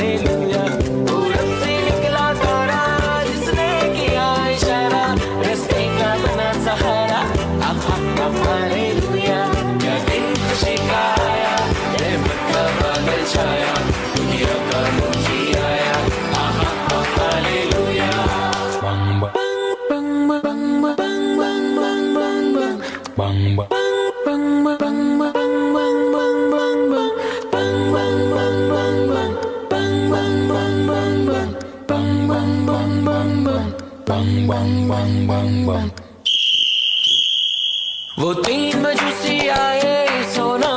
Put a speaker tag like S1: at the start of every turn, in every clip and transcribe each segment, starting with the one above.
S1: Hallelujah. bum bum bum bum bum bum bum bum bum वो तीन बजू सी आए सोना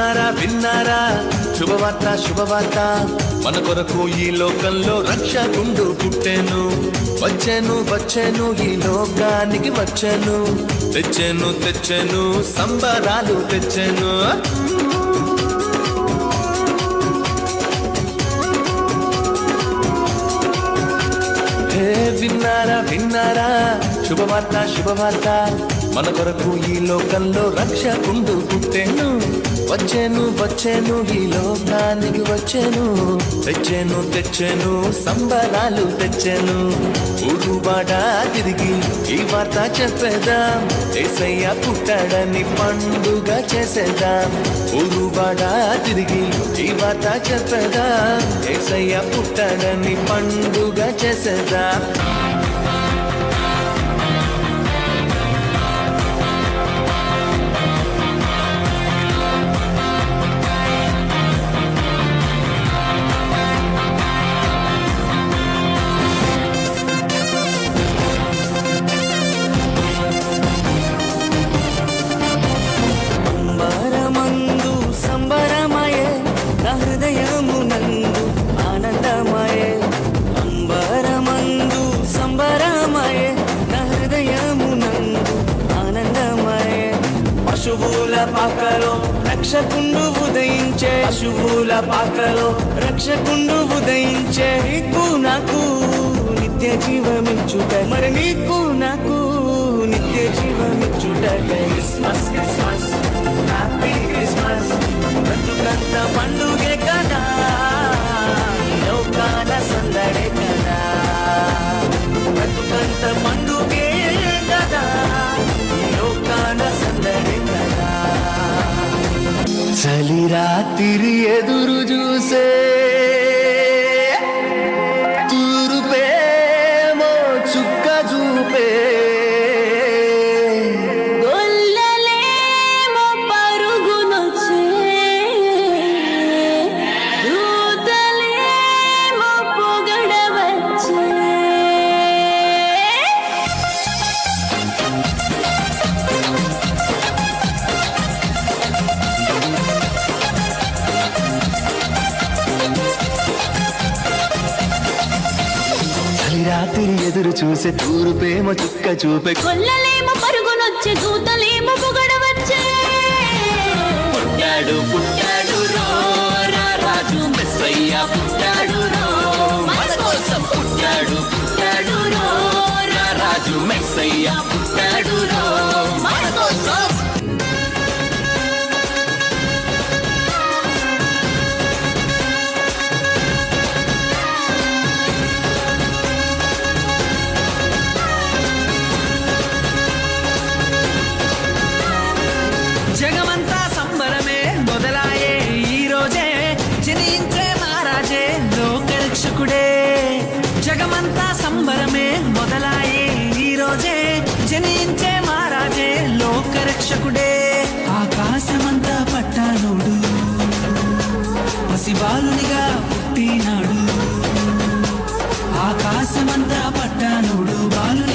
S2: విన్నారా విన్నారా? శుభవార్త శుభవార్త. మన కొరకు ఈ లోకంలో రక్షకుండు పుట్టాను. వచ్చాను వచ్చాను ఈ లోకానికి వచ్చాను. తెచ్చాను తెచ్చాను సంబరాలు తెచ్చాను. విన్నారా విన్నారా? శుభవార్త శుభవార్త. మన కొరకు ఈ లోకంలో రక్షకుండు పుట్టెను. వచ్చాను వచ్చాను ఈ లోకానికి వచ్చాను. తెచ్చాను తెచ్చాను సంబరాలు తెచ్చాను. ఊరుబాట తిరిగి ఈ వార్త చెప్పేదాం. ఏసయ్య పుట్టాడని పండుగ చేసేదాం. ఊరుబాట తిరిగి ఈ వార్త చెప్పేదాం. ఏసయ్య పుట్టాడని పండుగ చేసేదాం.
S3: రక్షకుండు ఉదయించే పశువుల పాకలో రక్షకుండు ఉదయించే నీకు నాకు నిత్య జీవమిచ్చుట. మరి నీకు నాకు నిత్య జీవమిచ్చుట. Christmas Christmas happy Christmas. బ్రతుకంత పండుగే కదా.
S2: చలి రాత్రి ఎదురు చూసే ఎదురు చూసే తూరుపేమో చుక్క చూపే
S4: గొల్లలేమో పరుగునొచ్చే దూతలేమో పొగడవచ్చే.
S1: పుట్టాడు పుట్టాడు రాజు మెస్సయ్య పుట్టాడు పుట్టాడు పుట్టాడు రాజు మెస్సయ్య పుట్టాడు
S3: పసిబాలునిగా పుట్టినాడు ఆకాశమంతా పట్టానుడు
S5: బాలు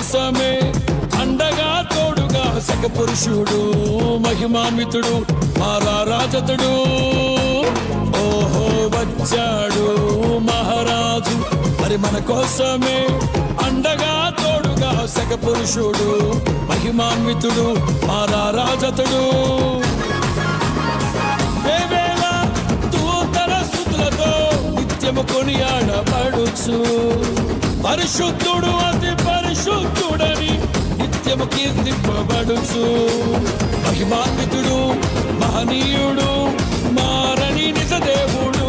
S5: కోసమే అండగా తోడుగా సగ పురుషుడు మహిమాన్వితుడు మారా రాజతుడు ఓహో వచ్చాడు మహారాజు. మరి మన కోసమే అండగా తోడుగా సగ పురుషుడు మహిమాన్వితుడు మారా రాజతుడు వేవేల నిత్యము కొనియాడబడుచు. పరిశుద్ధుడు అతి పరిశుద్ధుడని నిత్యము కీర్తింపబడుచు. మహిమాన్వితుడు మహనీయుడు మారని నిజదేవుడు.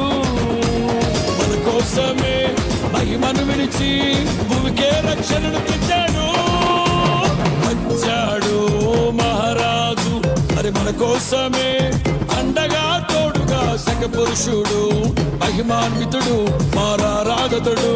S5: మన కోసమే మహిమను విడిచి భూమికే రక్షణను తెచ్చాడు. వచ్చాడు మహారాజు. మరి మన కోసమే అండగా సగ పురుషుడు మహిమాన్వితుడు మారా రాగతుడు